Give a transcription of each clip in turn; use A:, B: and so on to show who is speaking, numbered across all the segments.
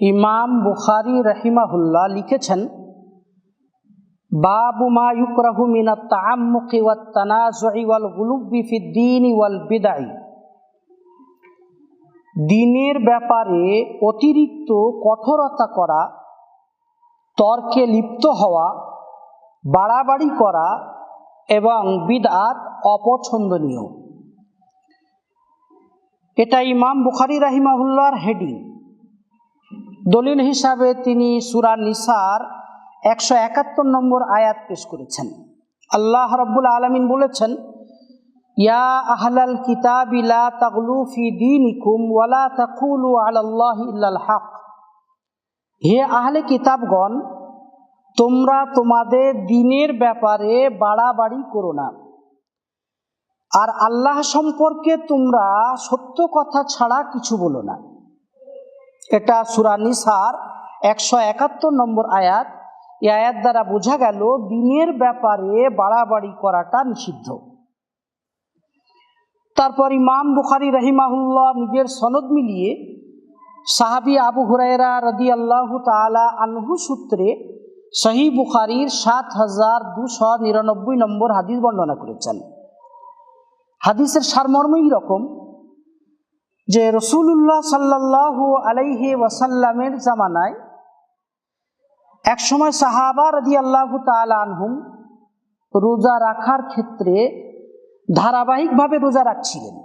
A: ইমাম বুখারি রহিমাহুল্লাহ লিখেছেন, বাবু মা ইউকরাহু মিনাত তাআম্মুকি ওয়াত তানাজুই ওয়াল গুলুবি ফিদ দীনি ওয়াল বিদাই দিনের ব্যাপারে অতিরিক্ত কঠোরতা করা, তর্কে লিপ্ত হওয়া, বাড়াবাড়ি করা এবং বিদআত অপছন্দনীয়। এটা ইমাম বুখারি রাহিমাহুল্লাহর হেডিং। দলিল হিসাবে তিনি সুরা নিসার একশো একাত্তর নম্বর আয়াত পেশ করেছেন। আল্লাহ রব্বুল আলমিন বলেছেন, ইয়া আহলাল কিতাবি লা তাগলু ফি দীনিকুম ওয়ালা তাকুলু আলাল্লাহি ইল্লাল হক। হে আহলে কিতাবগণ, তোমরা তোমাদের দিনের ব্যাপারে বাড়াবাড়ি করো না। আর আল্লাহ সম্পর্কে তোমরা সত্য কথা ছাড়া কিছু বলো না। এটা সুরা নিসার একশো একাত্তর নম্বর আয়াত। এই আয়াত দ্বারা বোঝা গেল, দিনের ব্যাপারে বাড়াবাড়ি করাটা নিষিদ্ধ। তারপর ইমাম বুখারি রহিমাহুল্লাহ নিজের সনদ মিলিয়ে সাহাবি আবু হুরায়রা রদি আল্লাহ তালা আনহু সূত্রে সহি বুখারির সাত হাজার দুশো নিরানব্বই নম্বর হাদিস বর্ণনা করেছেন। হাদিসের সারমর্মই রকম। যে রসুল্লাহ সাল্লাহ আলাইহি ওয়াসাল্লামের জামানায় একসময় সাহাবা রদি আল্লাহ আনহুম রোজা রাখার ক্ষেত্রে ধারাবাহিকভাবে রোজা রাখছিলেন।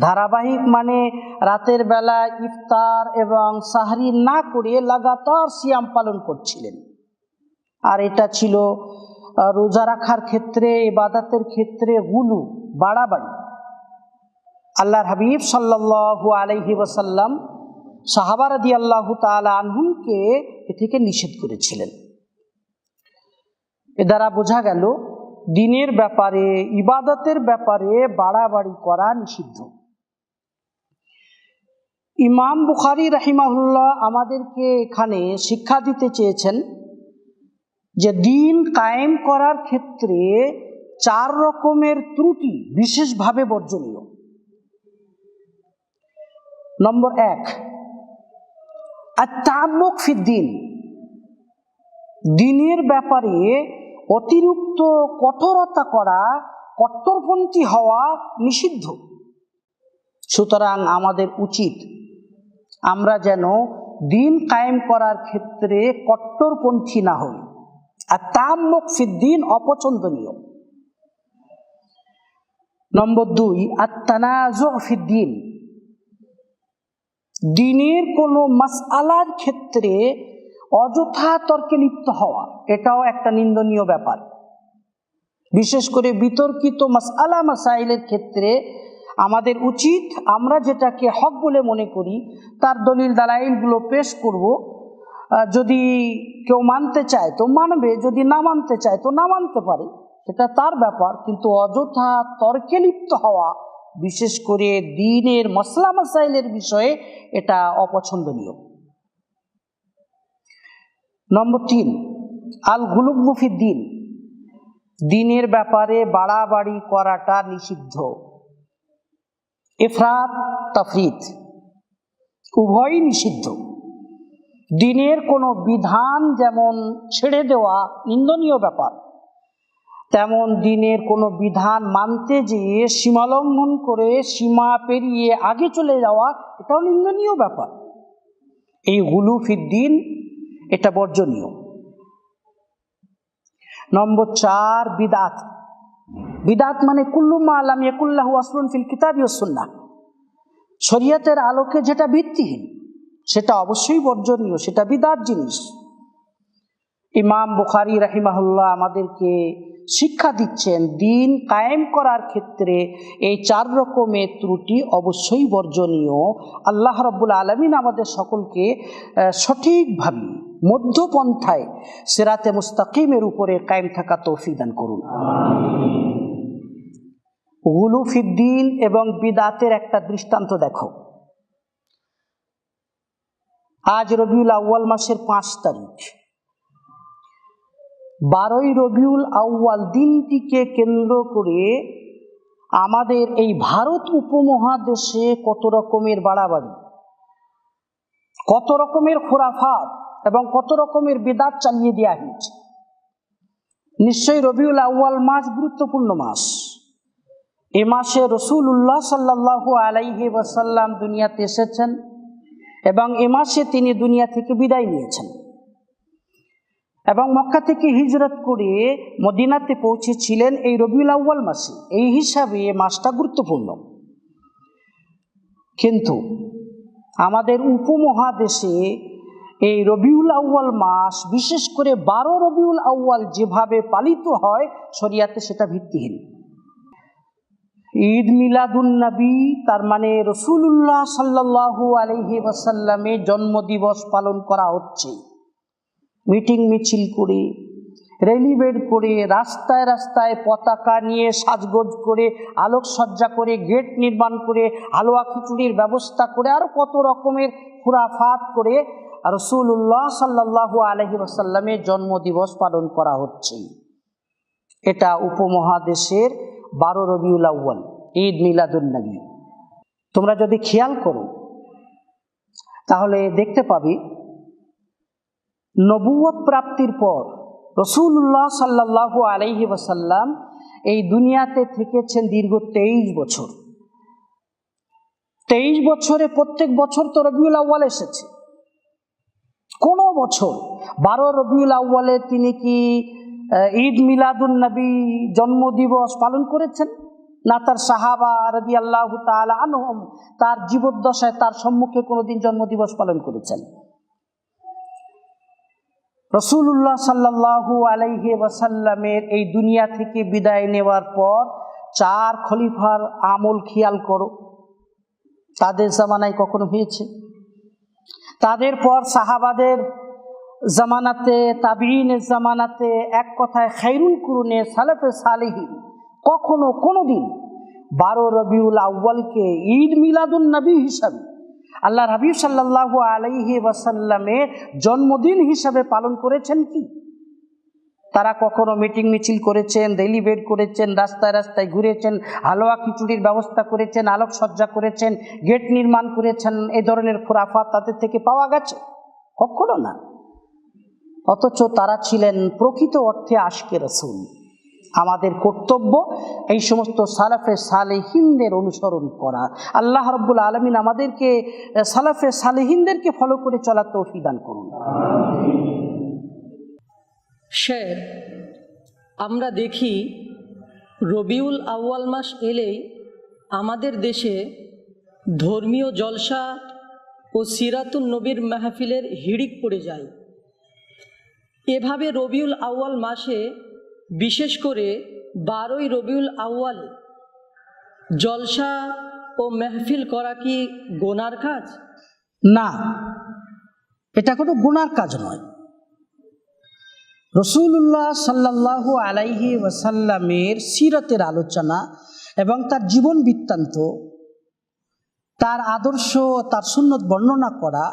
A: ধারাবাহিক মানে রাতের বেলা ইফতার এবং সাহারি না করে লাগাতার সিয়াম পালন করছিলেন। আর এটা ছিল রোজা রাখার ক্ষেত্রে, ইবাদতের ক্ষেত্রে গুলু বাড়াবাড়ি। আল্লাহর হাবিব সাল্লাহু আলহি ওসাল্লাম সাহাবারাদি আল্লাহ তালা আনহুমকে এ থেকে নিষেধ করেছিলেন। এ দ্বারা বোঝা গেল, দিনের ব্যাপারে, ইবাদতের ব্যাপারে বাড়াবাড়ি করা নিষিদ্ধ। ইমাম বুখারি রাহিমাহুল্লাহ আমাদেরকে এখানে শিক্ষা দিতে চেয়েছেন যে দিন কায়েম করার ক্ষেত্রে চার রকমের ত্রুটি বিশেষভাবে বর্জনীয়। নম্বর এক আত্মাম্মক ফিদ্দিন দিনের ব্যাপারে অতিরিক্ত কঠোরতা করা, কট্টরপন্থী হওয়া নিষিদ্ধ। সুতরাং আমাদের উচিত আমরা যেন দিন কায়েম করার ক্ষেত্রে কট্টরপন্থী না হই। আর তাম্মক ফিদ্দিন অপছন্দনীয়। নম্বর দুই আর আত্মানাজ ফিদ্দিন দিনের কোনো মাসআলার ক্ষেত্রে অযথা তর্কে লিপ্ত হওয়া, এটাও একটা নিন্দনীয় ব্যাপার। বিশেষ করে বিতর্কিত মাস মাসআলা মাসাইলের ক্ষেত্রে আমাদের উচিত, আমরা যেটাকে হক বলে মনে করি, তার দলিল দালাইলগুলো পেশ করব। যদি কেউ মানতে চায় তো মানবে, যদি না মানতে চায় তো না মানতে পারে। সেটা তার ব্যাপার, কিন্তু অযথা তর্কে লিপ্ত হওয়া বিশেষ করে দিনের মশলা মাসাইলের বিষয়ে এটা অপছন্দনীয়। নম্বর তিন, আল গুলুবুফি দিন। দিনের ব্যাপারে বাড়াবাড়ি করাটা নিষিদ্ধ। এফরাত, তফরিত, উভয়ই নিষিদ্ধ। দিনের কোনো বিধান যেমন ছেড়ে দেওয়া নিন্দনীয় ব্যাপার তেমন দিনের কোনো বিধান মানতে যেয়ে সীমালঙ্ঘন করে সীমা পেরিয়ে আগে চলে যাওয়া, এটাও নিন্দনীয় ব্যাপার। এই হুলুফিদ্দিন এটা বর্জনীয়। নম্বর চার, বিদাত। বিদাত মানে কুল্লুমা আলাম ইয়াকুল্লাহু আসলুন ফিল কিতাবি সুন্না শরীয়তের আলোকে যেটা ভিত্তিহীন, সেটা অবশ্যই বর্জনীয়, সেটা বিদাত জিনিস। ইমাম বুখারি রাহিমাহুল্লাহ আমাদেরকে শিক্ষা দিচ্ছেন। দিন কায়েম করার ক্ষেত্রে এই চার রকমের ত্রুটি অবশ্যই বর্জনীয়। আল্লাহ রব্বুল আলমিন আমাদের সকলকে সঠিকভাবে মধ্যপন্থায় সেরাতে মুস্তাকিমের উপরে কায়েম থাকা তৌফিক দান করুন। গুলুফিদ্দিন এবং বিদাতের একটা দৃষ্টান্ত দেখো। আজ রবিউল আউ্য়াল মাসের পাঁচ তারিখ। বারোই রবিউল আউ্য়াল দিনটিকে কেন্দ্র করে আমাদের এই ভারত উপমহাদেশে কত রকমের বাড়াবাড়ি, কত রকমের খোরাফাত এবং কত রকমের বেদাত চালিয়ে দেওয়া হয়েছে। নিশ্চয়ই রবিউল আউ্য়াল মাস গুরুত্বপূর্ণ মাস। এ মাসে রসুল উল্লাহ সাল্লাহ আলাইহি ওয়াসাল্লাম দুনিয়াতে এসেছেন এবং এ মাসে তিনি দুনিয়া থেকে বিদায় নিয়েছেন। এবং মক্কা থেকে হিজরত করে মদিনাতে পৌঁছেছিলেন এই রবিউল আউ্য়াল মাসে। এই হিসাবে মাসটা গুরুত্বপূর্ণ। কিন্তু আমাদের উপমহাদেশে এই রবিউল আউ্য়াল মাস, বিশেষ করে বারো রবিউল আউ্য়াল যেভাবে পালিত হয়, শরিয়াতে সেটা ভিত্তিহীন। ঈদ মিলাদুন নবী, তার মানে রসুল্লাহ সাল্লাহু আলহি ওয়াসাল্লামের জন্মদিবস পালন করা হচ্ছে। মিটিং মিছিল করে র্যালি বের করে, রাস্তায় রাস্তায় পতাকা নিয়ে সাজগোজ করে, আলোকসজ্জা করে, গেট নির্মাণ করে, হালুয়া খিচুড়ির ব্যবস্থা করে, আর কত রকমের খুরাফাত করে রসুল্লাহ সাল্লাহু আলহি ওয়াসাল্লামের জন্মদিবস পালন করা হচ্ছে। এটা উপমহাদেশের বারো রবিউল আউ্য়াল, ঈদ মিলাদুন্নবী তোমরা যদি খেয়াল করো, তাহলে দেখতে পাবি নবুয়ত প্রাপ্তির পর রসুল্লাহ সাল্লাহু আলহি ওসাল্লাম এই দুনিয়াতে থেকেছেন দীর্ঘ তেইশ বছর। তেইশ বছরে প্রত্যেক বছর তো রবিউল আউ্য়াল এসেছে। কোনো বছর? বারো রবিউল আউ্য়ালে তিনি কি ঈদ মিলাদুন নবী জন্মদিবস পালন করেছেন? না তার সাহাবা রদি আল্লাহ আনহম তার জীবদ্দশায় তার সম্মুখে কোনোদিন জন্মদিবস পালন করেছেন? রসুল্লাহ সাল্লাহু আলাইহি ওয়াসাল্লামের এই দুনিয়া থেকে বিদায় নেওয়ার পর চার খলিফার আমল খেয়াল করো। তাদের জামানায় কখনো হয়েছে? তাদের পর সাহাবাদের জামানাতে তাবিনের জামানাতে, এক কথায় খাইরুল কুরুনে সালেফে সালেহীন কখনো কোনো দিন বারো রবিউল আউ্বালকে ঈদ মিলাদুল নবী হিসাবে আল্লাহ হাবিব সাল্লাহ আলাইহি ওয়াসাল্লামের জন্মদিন হিসাবে পালন করেছেন কি? তারা কখনো মিটিং মিছিল করেছেন, রেলি বেড করেছেন, রাস্তায় রাস্তায় ঘুরেছেন, হালুয়া খিচুড়ির ব্যবস্থা করেছেন, আলোকসজ্জা করেছেন, গেট নির্মাণ করেছেন, এ ধরনের খোরাফাত তাদের থেকে পাওয়া গেছে? কখনো না। অথচ তারা ছিলেন প্রকৃত অর্থে আশকে রসুল। আমাদের কর্তব্য এই সমস্ত সালাফে সালেহিনদের অনুসরণ করা। আল্লাহ রব্বুল আলমিন আমাদেরকে সালাফে সালেহিনদেরকে ফলো করে চলার তৌফি দান করুন।
B: শের, আমরা দেখি রবিউল আউয়াল মাস এলেই আমাদের দেশে ধর্মীয় জলসা ও সিরাতুল নবীর মাহফিলের হিড়িক পড়ে যায়। এভাবে রবিউল আউয়াল মাসে বিশেষ করে বারোই রবিউল আউয়ালে, জলসা ও মেহফিল করা কি গোনার কাজ?
A: না, এটা কোনো গুনার কাজ নয়। রসুল্লাহ সাল্লাহ আলাইহি ওয়াসাল্লামের সিরতের আলোচনা এবং তার জীবন বৃত্তান্ত, তার আদর্শ, তার সুন্নত বর্ণনা করা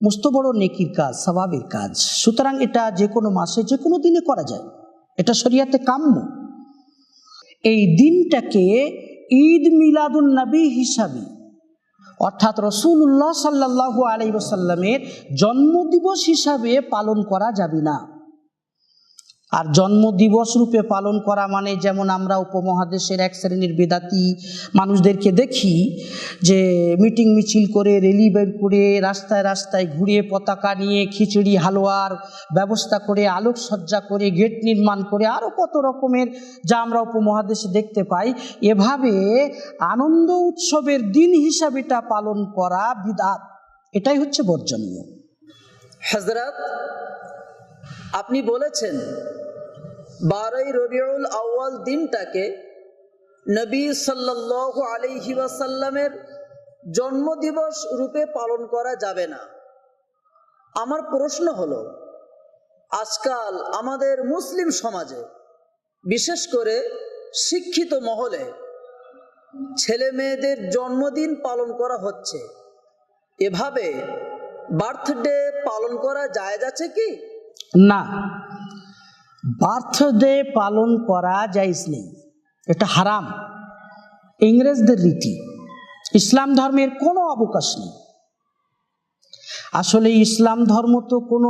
A: মস্ত বড় নেকির কাজ, স্বভাবের কাজ। সুতরাং এটা যে কোনো মাসে, যে কোনো দিনে করা যায়। এটা শরিয়াতে কাম্য। এই দিনটাকে ঈদ মিলাদুল নবী হিসাবে, অর্থাৎ রসুল্লাহ সাল্লাহ আলাই সাল্লামের জন্মদিবস হিসাবে পালন করা যাবে না। আর জন্মদিবস রূপে পালন করা মানে যেমন আমরা উপমহাদেশের এক শ্রেণির বেদাতি মানুষদেরকে দেখি যে মিটিং মিছিল করে, রেলি বের করে, রাস্তায় রাস্তায় ঘুরিয়ে পতাকা নিয়ে খিচুড়ি, হালুয়ার ব্যবস্থা করে, আলোকসজ্জা করে, গেট নির্মাণ করে আরও কত রকমের যা আমরা উপমহাদেশে দেখতে পাই। এভাবে আনন্দ উৎসবের দিন হিসাবে এটা পালন করা বিদাত এটাই হচ্ছে বর্জনীয়।
C: হজরত আপনি বলেছেন বারোই রবিউল আউ্য়াল দিনটাকে নবী সাল্লাহ আলহি ওয়াসাল্লামের জন্মদিবস রূপে পালন করা যাবে না। আমার প্রশ্ন হলো, আজকাল আমাদের মুসলিম সমাজে, বিশেষ করে শিক্ষিত মহলে, ছেলে মেয়েদের জন্মদিন পালন করা হচ্ছে। এভাবে বার্থডে পালন করা যায় আছে কি?
A: না। বার্থডে পালন করা যাইজ নেই। এটা হারাম। ইংরেজদের রীতি। ইসলাম ধর্মের কোনো অবকাশ নেই। আসলে ইসলাম ধর্ম তো কোনো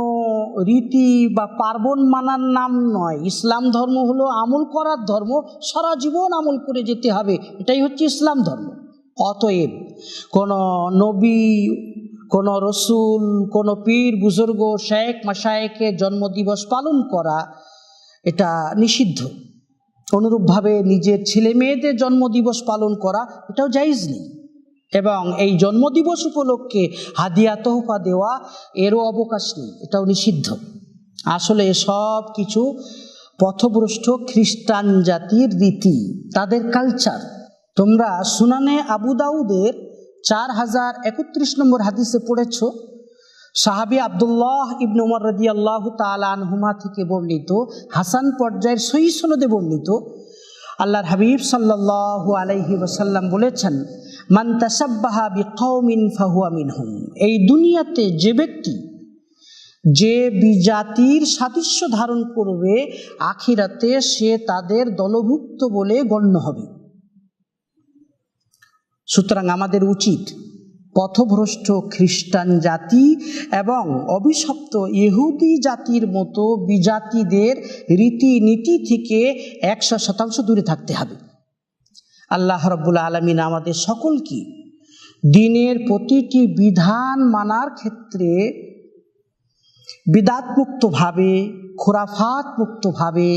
A: রীতি বা পার্বণ মানার নাম নয়। ইসলাম ধর্ম হলো আমল করার ধর্ম। সারা জীবন আমল করে যেতে হবে। এটাই হচ্ছে ইসলাম ধর্ম। অতএব কোনো নবী, কোনো রসুল, কোনো পীর, বুজুর্গ, শেখ মাসায়েকের জন্মদিবস পালন করা এটা নিষিদ্ধ। অনুরূপভাবে নিজের ছেলে মেয়েদের জন্মদিবস পালন করা এটাও জাইজ নেই। এবং এই জন্মদিবস উপলক্ষে হাদিয়া তোহফা দেওয়া এরও অবকাশ নেই, এটাও নিষিদ্ধ। আসলে সব কিছু পথভ্রষ্ট খ্রিস্টান জাতির রীতি, তাদের কালচার তোমরা সুনানে আবু দাউদের চার হাজার একত্রিশ নম্বর হাদিসে পড়েছ সাহাবি আবদুল্লাহ ইবন উমর রদি আল্লাহ তালহুমা থেকে বর্ণিত, হাসান পর্যায়ের সহি সনদে বর্ণিত, আল্লাহর হাবিব সাল্লাল্লাহু আলাইহি ওয়াসাল্লাম বলেছেন, মান তাসাব্বাহা বিকৌমিন ফাহুয়া মিনহুম। এই দুনিয়াতে যে ব্যক্তি, যে বিজাতির সাদৃশ্য ধারণ করবে, আখিরাতে সে তাদের দলভুক্ত বলে গণ্য হবে। সুতরাং আমাদের উচিত পথভ্রষ্ট খ্রিস্টান জাতি এবং অভিশপ্ত ইহুদি জাতির মতো বিজাতিদের রীতিনীতি থেকে একশো শতাংশ দূরে থাকতে হবে। আল্লাহ রব্বুল আলমিন আমাদের সকলকে দিনের প্রতিটি বিধান মানার ক্ষেত্রে বিদাতমুক্তভাবে খোরাফাত মুক্তভাবে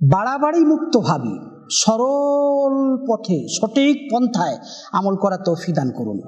A: বাড়াবাড়ি মুক্তভাবে সরল পথে সঠিক পন্থায় আমল করা তৌফিক দান করুন।